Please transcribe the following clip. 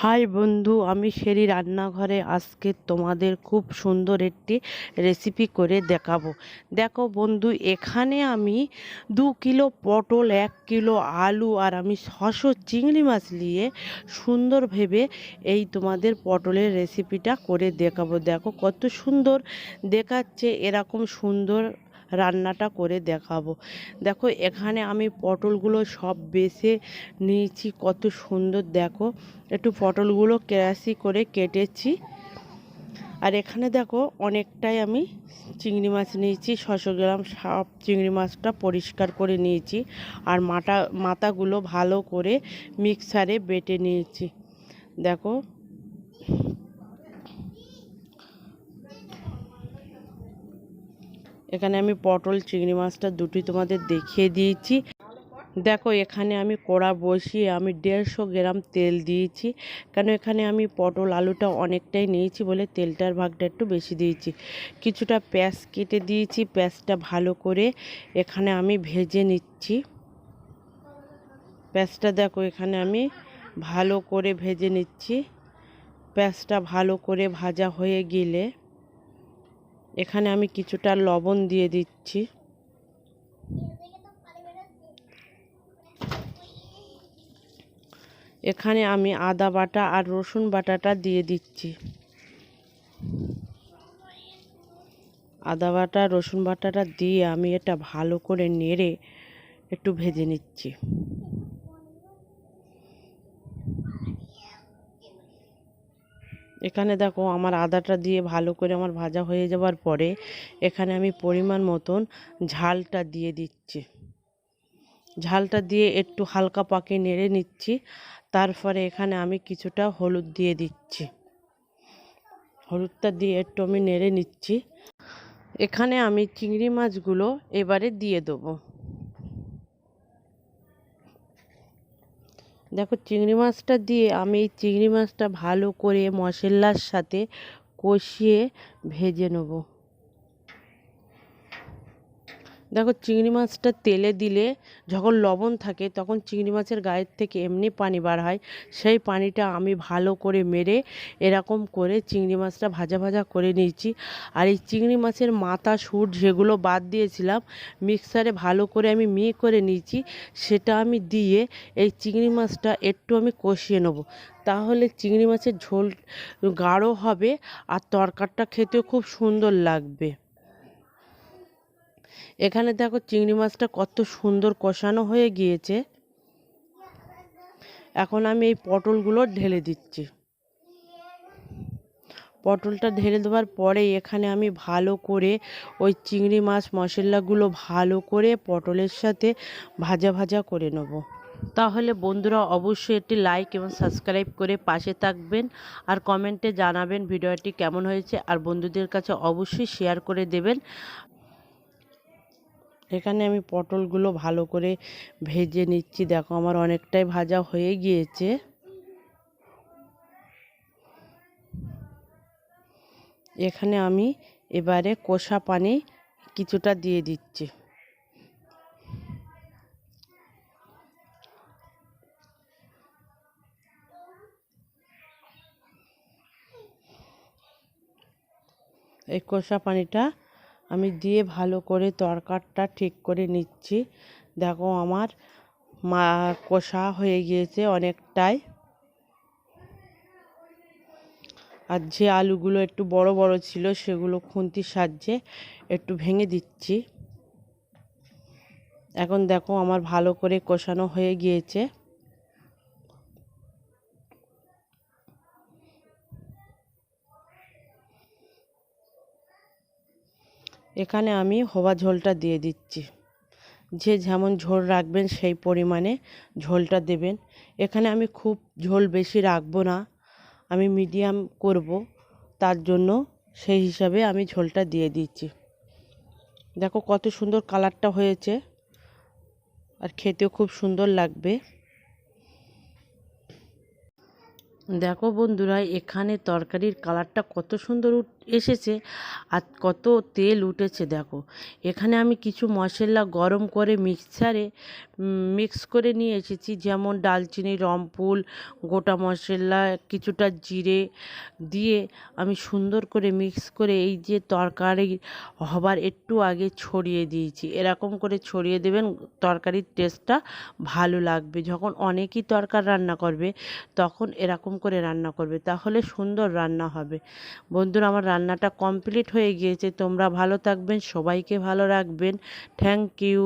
High বন্ধু, আমি সেরি রান্নাঘরে আজকে তোমাদের খুব সুন্দর একটি রেসিপি করে দেখাবো। দেখো বন্ধু, এখানে আমি দু কিলো পটল, এক কিলো আলু আর আমি ছশো চিংড়ি মাছ নিয়ে সুন্দর ভেবে এই তোমাদের পটলের রেসিপিটা করে দেখাবো। দেখো কত সুন্দর দেখাচ্ছে, এরকম সুন্দর রান্নাটা করে দেখাবো। দেখো, এখানে আমি পটলগুলো সব বেছে নিয়েছি, কত সুন্দর। দেখো, একটু পটলগুলো কেরাসি করে কেটেছি। আর এখানে দেখো, অনেকটাই আমি চিংড়ি মাছ নিয়েছি ছশো গ্রাম সব চিংড়ি মাছটা পরিষ্কার করে নিয়েছি। আর মাথা মাথাগুলো ভালো করে মিক্সারে বেটে নিয়েছি। দেখো এখানে আমি পটল, চিংড়ি মাছটা দুটি তোমাদের দেখিয়ে দিয়েছি। দেখো, এখানে আমি কড়া বসিয়ে আমি দেড়শো গ্রাম তেল দিয়েছি। কেন এখানে আমি পটল আলুটা অনেকটাই নিয়েছি বলে তেলটার ভাগটা একটু বেশি দিয়েছি। কিছুটা পেঁয়াজ কেটে দিয়েছি, পেঁয়াজটা ভালো করে এখানে আমি ভেজে নিচ্ছি। পেঁয়াজটা দেখো, এখানে আমি ভালো করে ভেজে নিচ্ছি। পেঁয়াজটা ভালো করে ভাজা হয়ে গেলে এখানে আমি কিছুটা লবণ দিয়ে দিচ্ছি। এখানে আমি আদা বাটা আর রসুন বাটাটা দিয়ে দিচ্ছি। আদা বাটা, রসুন বাটাটা দিয়ে আমি এটা ভালো করে নেড়ে একটু ভেজে নিচ্ছি। এখানে দেখো আমার আদাটা দিয়ে ভালো করে আমার ভাজা হয়ে যাওয়ার পরে এখানে আমি পরিমাণ মতন ঝালটা দিয়ে দিচ্ছি। ঝালটা দিয়ে একটু হালকা পাকে নেড়ে নিচ্ছি, তারপরে এখানে আমি কিছুটা হলুদ দিয়ে দিচ্ছি। হলুদটা দিয়ে একটু আমি নেড়ে নিচ্ছি। এখানে আমি চিংড়ি মাছগুলো এবারে দিয়ে দেবো। দেখো চিংড়ি মাছটা দিয়ে আমি এই চিংড়ি মাছটা ভালো করে মশলার সাথে কষিয়ে ভেজে নেব। দেখো চিংড়ি মাছটা তেলে দিলে যখন লবণ থাকে তখন চিংড়ি মাছের গায়ের থেকে এমনি পানি বার হয়। সেই পানিটা আমি ভালো করে মেরে এরকম করে চিংড়ি মাছটা ভাজা ভাজা করে নিয়েছি। আর এই চিংড়ি মাছের মাথা সুট যেগুলো বাদ দিয়েছিলাম, মিক্সারে ভালো করে আমি মি করে নিয়েছি। সেটা আমি দিয়ে এই চিংড়ি মাছটা একটু আমি কষিয়ে নেব। তাহলে চিংড়ি মাছের ঝোল গাঢ় হবে আর তরকারটা খেতেও খুব সুন্দর লাগবে। এখানে দেখো চিংড়ি মাছটা কত সুন্দর কষানো হয়ে গিয়েছে। এখন আমি এই পটলগুলো ঢেলে দিচ্ছি। পটলটা ঢেলে দেওয়ার পরে এখানে আমি ভালো করে ওই চিংড়ি মাছ মশলাগুলো ভালো করে পটলের সাথে ভাজা ভাজা করে নেব। তাহলে বন্ধুরা অবশ্যই একটি লাইক এবং সাবস্ক্রাইব করে পাশে থাকবেন আর কমেন্টে জানাবেন ভিডিওটি কেমন হয়েছে। আর বন্ধুদের কাছে অবশ্যই শেয়ার করে দেবেন। এখানে আমি পটলগুলো ভালো করে ভেজে নিচ্ছি। দেখো আমার অনেকটাই ভাজা হয়ে গিয়েছে। এখানে আমি এবারে কষা পানি কিছুটা দিয়ে দিচ্ছি। এই কষা পানিটা আমি দিয়ে ভালো করে তরকারটা ঠিক করে নিচ্ছি। দেখো আমার মা কষা হয়ে গিয়েছে অনেকটাই। আর যে আলুগুলো একটু বড় বড় ছিল সেগুলো খুন্তির সাহায্যে একটু ভেঙে দিচ্ছি। এখন দেখো আমার ভালো করে কষানো হয়ে গিয়েছে। এখানে আমি হওয়া ঝোলটা দিয়ে দিচ্ছি। যে যেমন ঝোল রাখবেন সেই পরিমাণে ঝোলটা দেবেন। এখানে আমি খুব ঝোল বেশি রাখব না। আমি মিডিয়াম করব, তার জন্য সেই হিসাবে আমি ঝোলটা দিয়ে দিচ্ছি। দেখো কত সুন্দর কালারটা হয়েছে। আর খেতেও খুব সুন্দর লাগবে। দেখো বন্ধুরা, এখানে তরকারির কালারটা কত সুন্দর এসেছে আর কত তেল উঠেছে দেখো। এখানে আমি কিছু মশলা গরম করে মিক্সারে মিক্স করে নিয়ে এসেছি, যেমন ডালচিনি রমপুল গোটা মশলা, কিছুটা জিরে দিয়ে আমি সুন্দর করে মিক্স করে এই যে তরকারি হবার একটু আগে ছড়িয়ে দিয়েছি। এরকম করে ছড়িয়ে দেবেন, তরকারির টেস্টটা ভালো লাগবে। যখন অনেকই তরকার রান্না করবে, তখন এরকম করে রান্না করবে, তাহলে সুন্দর রান্না হবে। বন্ধুরা, আমার রান্নাটা কমপ্লিট হয়ে গিয়েছে। তোমরা ভালো থাকবেন সবাইকে ভালো রাখবেন। Thank you